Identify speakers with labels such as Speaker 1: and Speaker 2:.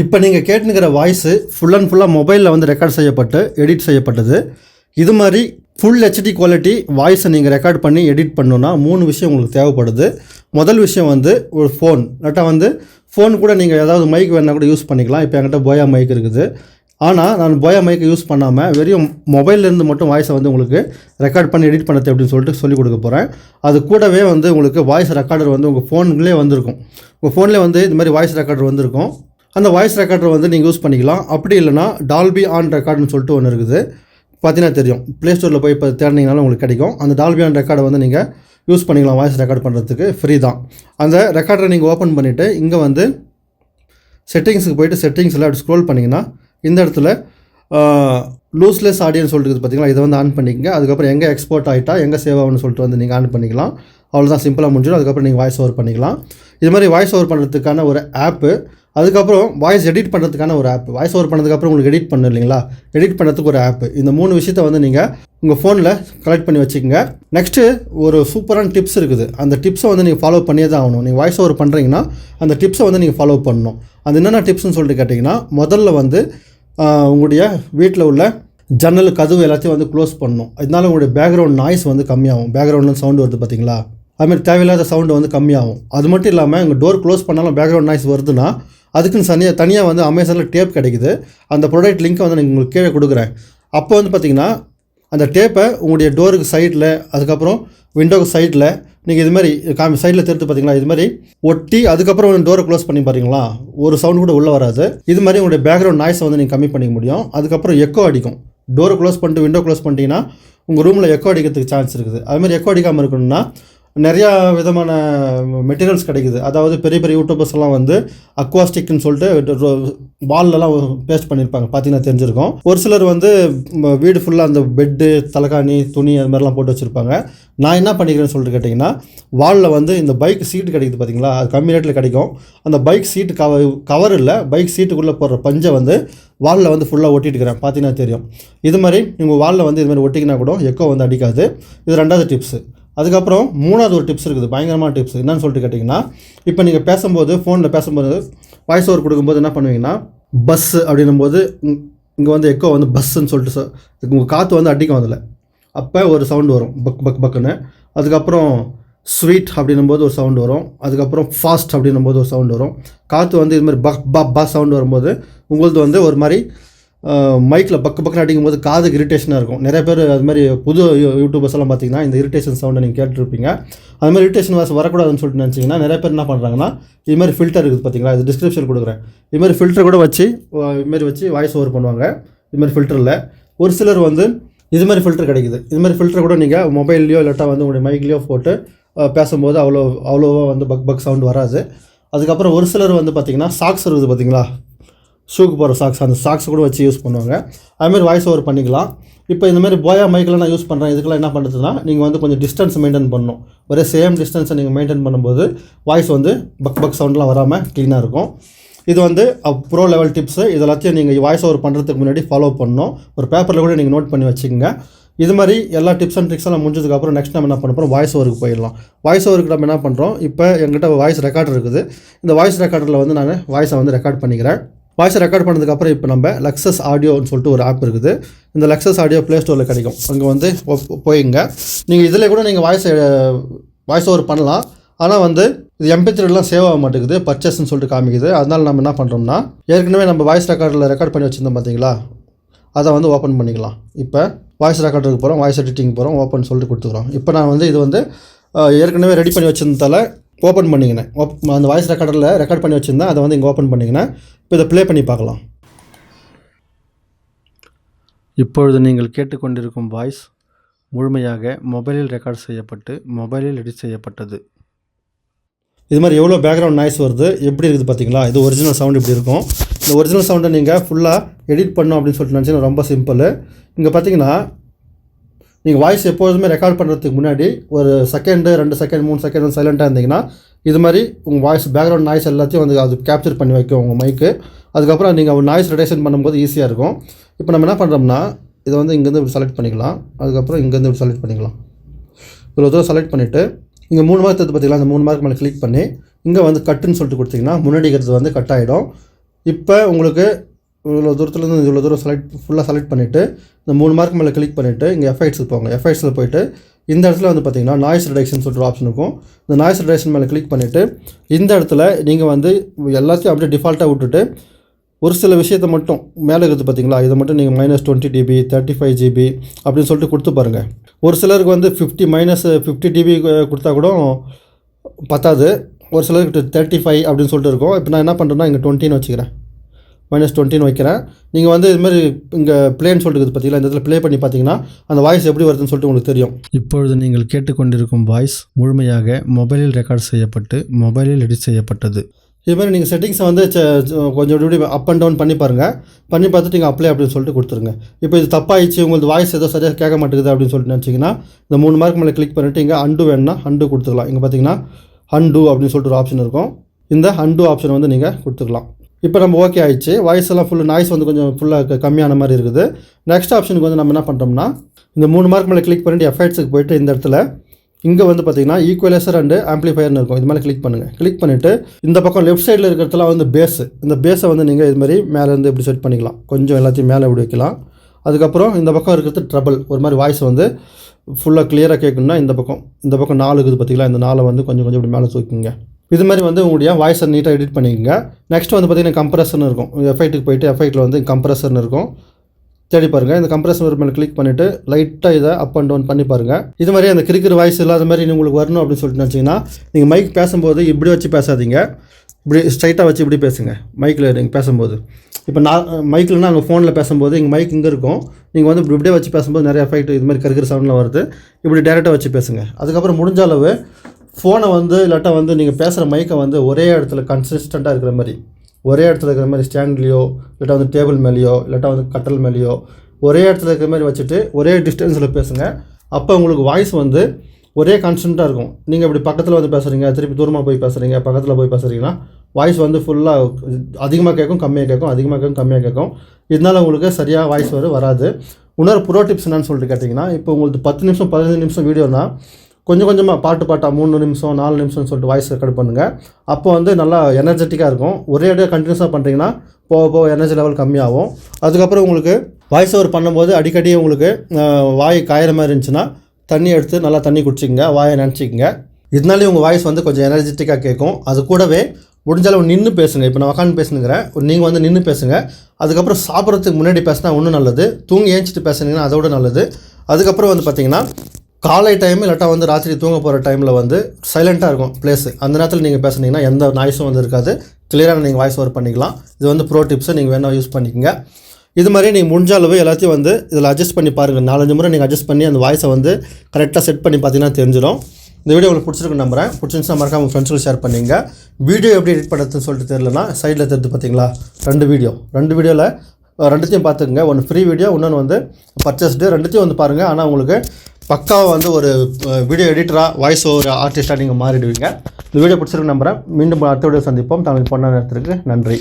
Speaker 1: இப்போ நீங்கள் கேட்டுங்கிற voice full and ஃபுல்லாக மொபைலில் வந்து ரெக்கார்ட் செய்யப்பட்டு எடிட் செய்யப்பட்டது. இது மாதிரி ஃபுல் ஹெச்டி குவாலிட்டி வாய்ஸை நீங்கள் ரெக்கார்ட் பண்ணி எடிட் பண்ணணுன்னா மூணு விஷயம் உங்களுக்கு தேவைப்படுது. முதல் விஷயம் வந்து ஒரு ஃபோன் இல்லாட்டா வந்து ஃபோன் கூட நீங்கள் ஏதாவது மைக் வேணால் கூட யூஸ் பண்ணிக்கலாம். இப்போ என்கிட்ட போயா மைக் இருக்குது. ஆனால் நான் போயா மைக்கை யூஸ் பண்ணாமல் வெறும் மொபைல்லேருந்து மட்டும் வாய்ஸை வந்து உங்களுக்கு ரெக்கார்ட் பண்ணி எடிட் பண்ணது அப்படின்னு சொல்லிட்டு சொல்லிக் கொடுக்க போகிறேன் அது கூடவே வந்து உங்களுக்கு வாய்ஸ் ரெக்கார்டர் வந்து உங்கள் ஃபோன்லேயே வந்திருக்கும். உங்கள் ஃபோன்லேயே வந்து இது மாதிரி வாய்ஸ் ரெக்கார்டர் வந்திருக்கும். அந்த வாய்ஸ் ரெக்கார்டர் வந்து நீங்கள் யூஸ் பண்ணிக்கலாம். அப்படி இல்லைனா டால்பி ஆன் ரெக்கார்டுன்னு சொல்லிட்டு ஒன்று இருக்குது. பார்த்தீங்கன்னா தெரியும். ப்ளே ஸ்டோரில் போய் இப்போ தேடினீங்கனாலும் உங்களுக்கு கிடைக்கும். அந்த டால்பி ஆன் ரெக்கார்டை வந்து நீங்கள் யூஸ் பண்ணிக்கலாம் வாய்ஸ் ரெக்கார்ட் பண்ணுறதுக்கு ஃப்ரீ தான். அந்த ரெக்கார்டரை நீங்கள் ஓப்பன் பண்ணிவிட்டு இங்கே வந்து செட்டிங்ஸுக்கு போயிட்டு செட்டிங்ஸில் அப்படி ஸ்க்ரோல் பண்ணிங்கன்னா இந்த இடத்துல லூஸ்லெஸ் ஆடியோன்னு சொல்லிட்டு பார்த்தீங்களா? இதை வந்து ஆன் பண்ணிக்கங்க. அதுக்கப்புறம் எங்கே எக்ஸ்போர்ட் ஆகிட்டா எங்கே சேவ் ஆகும்னு சொல்லிட்டு வந்து நீங்கள் ஆன் பண்ணிக்கலாம். அவ்வளோதான் சிம்பிளாக முடிஞ்சிடும். அதுக்கப்புறம் நீங்கள் வாய்ஸ் ஓவர் பண்ணிக்கலாம். இது மாதிரி வாய்ஸ் ஓவர் பண்ணுறதுக்கான ஒரு ஆப்பு அதுக்கப்புறம் வாய்ஸ் எடிட் பண்ணுறதுக்கான ஒரு ஆப் வாய்ஸ் ஓவர் பண்ணதுக்கப்புறம் உங்களுக்கு எடிட் பண்ணு இல்லைங்களா? எடிட் பண்ணுறதுக்கு ஒரு ஆப் இந்த மூணு விஷயத்தை வந்து நீங்கள் உங்கள் ஃபோனில் கலெக்ட் பண்ணி வச்சுக்கோங்க. நெக்ஸ்ட்டு ஒரு சூப்பரான டிப்ஸ் இருக்குது. அந்த டிப்ஸை வந்து நீங்கள் ஃபாலோ பண்ணியே தான் ஆகணும். நீங்கள் வாய்ஸ் ஓவர் பண்ணுறீங்கன்னா அந்த டிப்ஸை வந்து நீங்கள் ஃபாலோ பண்ணணும். அது என்னென்ன டிப்ஸ்னு சொல்லிட்டு கேட்டிங்கன்னா முதல்ல வந்து உங்களுடைய வீட்டில் உள்ள ஜன்னல் கதவு எல்லாத்தையும் வந்து க்ளோஸ் பண்ணணும். இதனால உங்களுடைய பேக்ரவுண்ட் நாய்ஸ் வந்து கம்மியாகும். பேக்ரவுண்டில் சவுண்டு வருது பார்த்தீங்களா அதுமாதிரி தேவையில்லாத சவுண்டு வந்து கம்மியாகும். அது மட்டும் இல்லாமல் உங்கள் டோர் க்ளோஸ் பண்ணாலும் பேக்ரவுண்ட் நாய்ஸ் வருதுன்னா அதுக்குன்னு தனியாக தனியாக வந்து அமேசானில் டேப் கிடைக்குது. அந்த ப்ராடக்ட் லிங்க்கை வந்து நான் உங்களுக்கு கீழே கொடுக்குறேன். அப்போ வந்து பார்த்தீங்கன்னா அந்த டேப்பை உங்களுடைய டோருக்கு சைடில் அதுக்கப்புறம் விண்டோக்கு சைடில் நீங்கள் இது மாதிரி காமி சைடில் திருத்து பார்த்தீங்களா? இது மாதிரி ஒட்டி அதுக்கப்புறம் டோரை க்ளோஸ் பண்ணி பாருங்களா? ஒரு சவுண்ட் கூட உள்ளே வராது. இது மாதிரி உங்களுடைய பேக்ரவுண்ட் நாய்ஸை வந்து நீங்கள் கம்மி பண்ணிக்க முடியும். அதுக்கப்புறம் எக்கோ அடிக்கும். டோரை க்ளோஸ் பண்ணிட்டு விண்டோ க்ளோஸ் பண்ணிட்டீங்கன்னா உங்கள் ரூமில் எக்கோ அடிக்கிறதுக்கு சான்ஸ் இருக்குது. அது மாதிரி எக்கோ அடிக்காமல் இருக்கணும்னா நிறையா விதமான மெட்டீரியல்ஸ் கிடைக்குது. அதாவது பெரிய பெரிய யூடியூபர்ஸ் எல்லாம் வந்து அக்வாஸ்டிக்னு சொல்லிட்டு வால்லலாம் பேஸ்ட் பண்ணியிருப்பாங்க பார்த்தீங்கன்னா தெரிஞ்சிருக்கும். ஒரு சிலர் வந்து வீடு ஃபுல்லாக அந்த பெட்டு தலைகாணி துணி அது மாதிரிலாம் போட்டு வச்சுருப்பாங்க. நான் என்ன பண்ணிக்கிறேன்னு சொல்லிட்டு கேட்டிங்கன்னா வாலில் வந்து இந்த பைக் சீட்டு கிடைக்குது பார்த்தீங்களா? அது கம்மி ரேட்டில் கிடைக்கும். அந்த பைக் சீட்டு கவர் கவர் இல்லை பைக் சீட்டுக்குள்ளே போடுற பஞ்சை வந்து வாலில் வந்து ஃபுல்லாக ஒட்டிட்டுக்கிறேன். பார்த்தீங்கன்னா தெரியும். இது மாதிரி உங்கள் வாலில் வந்து இது மாதிரி ஒட்டிக்கினா கூட எக்கோ வந்து அடிக்காது. இது ரெண்டாவது டிப்ஸு அதுக்கப்புறம் மூணாவது ஒரு டிப்ஸ் இருக்குது பயங்கரமான டிப்ஸ் என்னன்னு சொல்லிட்டு கேட்டிங்கன்னா இப்போ நீங்கள் பேசும்போது ஃபோனில் பேசும்போது வாய்ஸ் ஓவர் கொடுக்கும்போது என்ன பண்ணுவீங்கன்னா பஸ் அப்படின்னும்போது இங்கே வந்து எக்கோ வந்து பஸ்ஸுன்னு சொல்லிட்டு சொ- உங்கள் காற்று வந்து அடிக்கும் அதில். அப்போ ஒரு சவுண்டு வரும் பக் பக் பக்குன்னு. அதுக்கப்புறம் ஸ்வீட் அப்படின்னும்போது ஒரு சவுண்டு வரும். அதுக்கப்புறம் ஃபாஸ்ட் அப்படின்னும்போது ஒரு சவுண்டு வரும். காற்று வந்து இது மாதிரி பக் ப ப சவுண்டு வரும்போது உங்களது வந்து ஒரு மாதிரி மைக்கில் பக்கு பக்கம் அடிக்கும்போது காதுக்கு இரிட்டேஷனாக இருக்கும். நிறைய பேர் அது மாதிரி புது யூடியூபர்ஸ் எல்லாம் பார்த்தீங்கன்னா இந்த இரிட்டேஷன் சவுண்டை நீங்கள் கேட்டுருப்பீங்க. அது மாதிரி இரிட்டேஷன் வாஸ் வரக்கூடாதுன்னு சொல்லிட்டு நினச்சிங்கன்னா நிறைய பேர் என்ன பண்ணுறாங்கன்னா இது மாதிரி ஃபில்டர் இருக்குது பார்த்தீங்களா? இது டிஸ்கிரிப்ஷன் கொடுக்குறேன். இது மாதிரி ஃபில்டர் கூட வச்சு இதுமாரி வச்சு வாய்ஸ் ஓவர் பண்ணுவாங்க. இது மாதிரி ஃபில்டரில் ஒரு சிலர் வந்து இது மாதிரி ஃபில்டர் கிடைக்குது. இது மாதிரி ஃபில்டர் கூட நீங்கள் மொபைல்லையோ இல்லாட்டா வந்து உங்களுடைய மைக்லேயோ போட்டு பேசும்போது அவ்வளோ அவ்வளோவா வந்து பக் பக் சவுண்ட் வராது. அதுக்கப்புறம் ஒரு சிலர் வந்து பார்த்தீங்கன்னா சாக்ஸ் இருக்குது பார்த்தீங்களா? ஷூக்கு போகிற சாக்ஸ் அந்த சாக்ஸ் கூட வச்சு யூஸ் பண்ணுவாங்க. அதுமாதிரி வாய்ஸ் ஓவர் பண்ணிக்கலாம். இப்போ இந்த மாதிரி போயா மைக்கில் நான் யூஸ் பண்ணுறேன் இதுக்கெல்லாம் என்ன பண்ணுறதுன்னா நீங்கள் வந்து கொஞ்சம் டிஸ்டன்ஸ் மெயின்டைன் பண்ணணும். ஒரே சேம் டிஸ்டன்ஸை நீங்கள் மெயின்டைன் பண்ணும்போது வாய்ஸ் வந்து பக் பக் சவுண்ட்லாம் வராமல் க்ளீனாக இருக்கும். இது வந்து ப்ரோ லெவல் டிப்ஸு இது எல்லாத்தையும் நீங்கள் வாய்ஸ் ஓவர் பண்ணுறதுக்கு முன்னாடி ஃபாலோ பண்ணணும். ஒரு பேப்பரில் கூட நீங்கள் நோட் பண்ணி வச்சுக்கோங்க. இது மாதிரி எல்லா டிப்ஸ் அண்ட் ட்ரிக்ஸ் எல்லாம் முடிஞ்சதுக்கப்புறம் நெக்ஸ்ட் நம்ம என்ன பண்ண போகிறோம் வாய்ஸ் ஓவருக்கு போயிடலாம். வாய்ஸ் ஓவருக்கு நம்ம என்ன பண்ணுறோம் இப்போ எங்கிட்ட வாய்ஸ் ரெக்கார்டர் இருக்குது. இந்த வாய்ஸ் ரெக்கார்டரில் வந்து நான் வாய்ஸை வந்து ரெக்கார்ட் பண்ணிக்கிறேன். வாய்ஸை ரெக்கார்ட் பண்ணதுக்கப்புறம் இப்போ நம்ம லக்ஸஸ் ஆடியோன்னு சொல்லிட்டு ஒரு ஆப் இருக்குது. இந்த லக்ஸஸ் ஆடியோ ப்ளே ஸ்டோரில் கிடைக்கும். அங்கே வந்து போயிங்க. நீங்கள் இதில் கூட நீங்கள் வாய்ஸ் வாய்ஸ் ஓவர் பண்ணலாம். ஆனால் வந்து இது எம்பி சேவ் ஆக மாட்டேங்குது. பர்ச்சேஸ்ன்னு சொல்லிட்டு காமிக்குது. அதனால் நம்ம என்ன பண்ணுறோம்னா ஏற்கனவே நம்ம வாய்ஸ் ரெக்கார்டில் ரெக்கார்ட் பண்ணி வச்சுருந்தோம் பார்த்தீங்களா அதை வந்து ஓப்பன் பண்ணிக்கலாம். இப்போ வாய்ஸ் ரெக்கார்டருக்கு போகிறோம் வாய்ஸ் எடிட்டிங் போகிறோம் ஓப்பன் சொல்லிட்டு கொடுத்துக்குறோம். இப்போ நான் வந்து இது வந்து ஏற்கனவே ரெடி பண்ணி வச்சிருந்ததால் ஓப்பன் பண்ணிக்கினேன். ஓப் அந்த வாய்ஸ் ரெக்கார்டரில் ரெக்கார்ட் பண்ணி வச்சுருந்தேன் அதை வந்து இங்கே ஓப்பன் பண்ணிக்கினேன். இப்போ இதை ப்ளே பண்ணி பார்க்கலாம். இப்பொழுது நீங்கள் கேட்டுக்கொண்டிருக்கும் வாய்ஸ் முழுமையாக மொபைலில் ரெக்கார்ட் செய்யப்பட்டு மொபைலில் எடிட் செய்யப்பட்டது. இது மாதிரி எவ்வளோ பேக்ரவுண்ட் நாய்ஸ் வருது? எப்படி இருக்குது பார்த்தீங்களா? இது ஒரிஜினல் சவுண்ட் இப்படி இருக்கும். இந்த ஒரிஜினல் சவுண்டை நீங்கள் ஃபுல்லாக எடிட் பண்ணணும் அப்படின்னு சொல்லிட்டு நினச்சிங்கன்னா ரொம்ப சிம்பிள் இங்கே பார்த்தீங்கன்னா நீங்கள் வாய்ஸ் எப்போதுமே ரெக்கார்ட் பண்ணுறதுக்கு முன்னாடி ஒரு செகண்டு ரெண்டு செகண்ட் மூணு செகண்ட் வந்து சைலண்ட்டாக இருந்தீங்கன்னா இது மாதிரி உங்கள் வாய்ஸ் பேக்ரவுண்ட் நாய்ஸ் எல்லாத்தையும் வந்து அது கேப்சர் பண்ணி வைக்கும் உங்கள் மைக்கு அதுக்கப்புறம் நீங்கள் நாய்ஸ் ரிடக்ஷன் பண்ணும்போது ஈஸியாக இருக்கும். இப்போ நம்ம என்ன பண்ணுறோம்னா இதை வந்து இங்கேருந்து இப்படி செலக்ட் பண்ணிக்கலாம். அதுக்கப்புறம் இங்கேருந்து இப்படி செலக்ட் பண்ணிக்கலாம். இவ்வளோ தூரம் செலக்ட் பண்ணிவிட்டு இங்கே மூணு மார்க் எடுத்து பார்த்தீங்களா அந்த மூணு மார்க் மேலே கிளிக் பண்ணி இங்கே வந்து கட்டுன்னு சொல்லிட்டு கொடுத்தீங்கன்னா முன்னாடி இருக்கிறது வந்து கட் ஆகிடும் இப்போ உங்களுக்கு இவ்வளோ தூரத்துலேருந்து இவ்வளோ தூரம் செலக்ட் ஃபுல்லாக செலக்ட் பண்ணிவிட்டு இந்த மூணு மார்க் மேலே கிளிக் பண்ணிவிட்டு இங்கே எஃப்ஐட்ஸுக்கு போங்க. எஃப்ஐட்ஸில் போயிட்டு இந்த இடத்துல வந்து பார்த்தீங்கன்னா நாய்ஸ் ரிடக்ஷன் சொல்லிட்டு ஆப்ஷன் இருக்கும். இந்த நாய்ஸ் ரிடக்ஷன் மேலே கிளிக் பண்ணிவிட்டு இந்த இடத்துல நீங்கள் வந்து எல்லாத்தையும் அப்படியே டிஃபால்ட்டாக விட்டுட்டு ஒரு சில விஷயத்தை மட்டும் மேலே இருக்குது பார்த்தீங்களா இதை மட்டும் நீங்கள் minus twenty TB thirty five GB அப்படின்னு சொல்லிட்டு கொடுத்து பாருங்கள் ஒரு சிலருக்கு வந்து ஃபிஃப்டி மைனஸ் ஃபிஃப்டி டிபி கொடுத்தா கூட பத்தாது. ஒரு சிலருக்கு தேர்ட்டி ஃபைவ் அப்படின்னு சொல்லிட்டு இருக்கும். இப்போ நான் என்ன பண்ணுறேன்னா இங்கே டுவெண்ட்டின்னு வச்சுக்கிறேன். மைனஸ் டுவெண்ட்டின்னு வைக்கிறேன். நீங்கள் வந்து இது மாதிரி இங்கே ப்ளேன்னு சொல்லிட்டு இருக்குது பார்த்தீங்களா இந்த இடத்துல ப்ளே பண்ணி பார்த்தீங்கன்னா அந்த வாய்ஸ் எப்படி வருதுன்னு சொல்லிட்டு உங்களுக்கு தெரியும். இப்பொழுது நீங்கள் கேட்டுக்கொண்டிருக்கும் வாய்ஸ் முழுமையாக மொபைலில் ரெக்கார்ட் செய்யப்பட்டு மொபைலில் எடிட் செய்யப்பட்டது. இது மாதிரி நீங்கள் செட்டிங்ஸை வந்து கொஞ்சம் இப்படி அப் அண்ட் டவுன் பண்ணி பாருங்கள் பண்ணி பார்த்துட்டு நீங்கள் அப்ளை அப்படின்னு சொல்லிட்டு கொடுத்துருங்க. இப்போ இது தப்பாயிடுச்சு உங்களுக்கு வாய்ஸ் ஏதோ சரியாக கேட்க மாட்டேங்குது அப்படின்னு சொல்லிட்டு நினச்சிங்கன்னா இந்த மூணு மார்க் மேலே கிளிக் பண்ணிவிட்டு இங்கே அண்டு வேணும்னா அண்டு கொடுத்துக்கலாம் இங்கே பார்த்தீங்கன்னா அண்டு அப்படின்னு சொல்லிட்டு ஒரு ஆப்ஷன் இருக்கும். இந்த அண்டு ஆப்ஷன் வந்து நீங்கள் கொடுத்துக்கலாம் இப்போ நம்ம ஓகே ஆயிடுச்சு. வாய்ஸ் எல்லாம் ஃபுல் நாய்ஸ் வந்து கொஞ்சம் ஃபுல்லாக கம்மியான மாதிரி இருக்குது. நெக்ஸ்ட் ஆப்ஷனுக்கு வந்து நம்ம என்ன பண்ணுறோம்னா இந்த மூணு மார்க் மேலே கிளிக் பண்ணிட்டு எஃபெக்ட்ஸுக்கு போயிட்டு இந்த இடத்துல இங்கே வந்து பார்த்தீங்கன்னா ஈக்குவலைசர் அண்டு ஆம்ப்ளிஃபயர்னு இருக்கும். இது மேலே கிளிக் பண்ணுங்கள் கிளிக் பண்ணிவிட்டு இந்த பக்கம் லெஃப்ட் சைடில் இருக்கிறதுலாம் வந்து பேஸு இந்த பேஸை வந்து நீங்கள் இது மாதிரி மேலேருந்து இப்படி செட் பண்ணிக்கலாம். கொஞ்சம் எல்லாத்தையும் மேலே இப்படி வைக்கலாம். அதுக்கப்புறம் இந்த பக்கம் இருக்கிறது ட்ரபிள் ஒரு மாதிரி வாய்ஸ் வந்து ஃபுல்லாக கிளியராக கேட்கணுன்னா இந்த பக்கம். இந்த பக்கம் நாலு இருக்குது பார்த்தீங்களா இந்த நாலை வந்து கொஞ்சம் கொஞ்சம் இப்படி மேலே தூக்கிங்க. இது மாதிரி வந்து உங்களுடைய வாய்ஸை நீட்டாக எடிட் பண்ணிக்கோங்க. நெக்ஸ்ட் வந்து பார்த்தீங்கன்னா கம்ப்ரஸர்னு இருக்கும். எஃபைட்டுக்கு போயிட்டு எஃபைட்டில் வந்து கம்ப்ரஸர்னு இருக்கும். தேடி பாருங்கள் இந்த கம்ப்ரஸர் மேலே கிளிக் பண்ணிவிட்டு லைட்டாக இதை அப் அண்ட் டவுன் பண்ணி பாருங்கள் இது மாதிரி அந்த கிரிக்கிற வாய்ஸ் இல்லாத மாதிரி உங்களுக்கு வரணும் அப்படின்னு சொல்லிட்டு வச்சிங்கன்னா நீங்கள் மைக் பேசும்போது இப்படி வச்சு பேசாதீங்க. இப்படி ஸ்ட்ரைட்டாக வச்சு இப்படி பேசுங்க. மைக்கில் நீங்கள் பேசும்போது. இப்போ நான் மைக்கில்னா அங்கே ஃபோனில் பேசும்போது இங்கே மைக் இங்கே இருக்கும். நீங்கள் வந்து இப்படி இப்படியே வச்சு பேசும்போது நிறைய எஃபெக்ட் இது மாதிரி கருக்கிற சவுண்டில் வருது. இப்படி டேரெக்டாக வச்சு பேசுங்க. அதுக்கப்புறம் முடிஞ்ச அளவு ஃபோனை வந்து இல்லாட்டா வந்து நீங்கள் பேசுகிற மைக்கை வந்து ஒரே இடத்துல கன்சிஸ்டண்ட்டாக இருக்கிற மாதிரி. ஒரே இடத்துல இருக்கிற மாதிரி ஸ்டாண்ட்லேயோ இல்லாட்டா வந்து டேபிள் மேலேயோ இல்லாட்டா வந்து கட்டல் மேலேயோ ஒரே இடத்துல இருக்கிற மாதிரி வச்சுட்டு ஒரே டிஸ்டன்ஸில் பேசுங்க. அப்போ உங்களுக்கு வாய்ஸ் வந்து ஒரே கான்ஸ்டண்ட்டாக இருக்கும். நீங்கள் இப்படி பக்கத்தில் வந்து பேசுகிறீங்க திருப்பி தூரமாக போய் பேசுகிறீங்க பக்கத்தில் போய் பேசுகிறீங்கன்னா வாய்ஸ் வந்து ஃபுல்லாக அதிகமாக கேட்கும் கம்மியாக கேட்கும் அதிகமாக கேட்கும் கம்மியாக கேட்கும் இதனால் உங்களுக்கு சரியாக வாய்ஸ் வர வராது. இன்னொரு ப்ரோ டிப்ஸ் என்னன்னு சொல்லிட்டு கேட்டிங்கன்னா இப்போ உங்களுக்கு பத்து நிமிஷம் பதினஞ்சு நிமிஷம் வீடியோனா கொஞ்சம் கொஞ்சமாக பாட்டு பாட்டாக மூணு நிமிஷம் நாலு நிமிஷம்னு சொல்லிட்டு வாய்ஸ் ரெக்கார்ட் பண்ணுங்கள் அப்போ வந்து நல்லா எனர்ஜெட்டிக்காக இருக்கும். ஒரே அடியாக கண்டினியூஸாக பண்ணுறீங்கன்னா போக போக எனர்ஜி லெவல் கம்மியாகும். அதுக்கப்புறம் உங்களுக்கு வாய்ஸ் ஓவர் பண்ணும்போது அடிக்கடி உங்களுக்கு வாய் காயிற மாதிரி இருந்துச்சுன்னா தண்ணி எடுத்து நல்லா தண்ணி குடிச்சிக்கங்க வாயை நினச்சிக்கங்க. இதனாலே உங்கள் வாய்ஸ் வந்து கொஞ்சம் எனர்ஜெட்டிக்காக கேட்கும். அது கூடவே முடிஞ்சளவு நின்று பேசுங்க. இப்போ நான் உக்காந்து பேசுனுங்கிறேன் நீங்கள் வந்து நின்று பேசுங்க. அதுக்கப்புறம் சாப்பிட்றதுக்கு முன்னாடி பேசினா இன்னும் நல்லது. தூங்கி ஏஞ்சிட்டு பேசுனீங்கன்னா அதோட நல்லது. அதுக்கப்புறம் வந்து பார்த்திங்கன்னா காலை டைம் இல்லாட்டா வந்து ராத்திரி தூங்க போகிற டைமில் வந்து சைலண்ட்டாக இருக்கும் ப்ளேஸு அந்த நேரத்தில் நீங்கள் பேசுனீங்கன்னா எந்த நாய்ஸும் வந்து இருக்காது. கிளியராக நீங்கள் வாய்ஸ் ஓவர் பண்ணிக்கலாம். இது வந்து ப்ரோ டிப்ஸை நீங்கள் வேணால் யூஸ் பண்ணிக்கோங்க. இது மாதிரி நீங்கள் முடிஞ்ச அளவு எல்லாத்தையும் வந்து இதில் அட்ஜஸ்ட் பண்ணி பாருங்கள் நாலஞ்சு முறை நீங்கள் அட்ஜஸ்ட் பண்ணி அந்த வாய்ஸை வந்து கரெக்டாக செட் பண்ணி பார்த்தீங்கன்னா தெரிஞ்சிடும். இந்த வீடியோ உங்களுக்கு பிடிச்சிருக்கு நம்புறேன். பிடிச்சிருந்துச்சுன்னா மறக்காம உங்கள் ஃப்ரெண்ட்ஸுக்கு ஷேர் பண்ணிங்க. வீடியோ எப்படி எடிட் பண்ணுறதுன்னு சொல்லிட்டு தெரியலனா சைடில் தெரிஞ்சு பார்த்தீங்களா? ரெண்டு வீடியோ ரெண்டு வீடியோவில் ரெண்டுத்தையும் பார்த்துக்குங்க. ஒன்று ஃப்ரீ வீடியோ இன்னொன்று வந்து பர்ச்சேஸ்டு ரெண்டுத்தையும் வந்து பாருங்கள் ஆனால் உங்களுக்கு பக்காவாக வந்து ஒரு வீடியோ எடிட்டராக வாய்ஸ் ஓவர் ஆர்டிஸ்ட்டாக நீங்கள் மாறிடுவீங்க. இந்த வீடியோ பிடிச்சிருக்கு நம்புகிறேன் மீண்டும் அடுத்த வீடியோ சந்திப்போம். தமிழ் பொண்ணா நேரத்திற்கு நன்றி.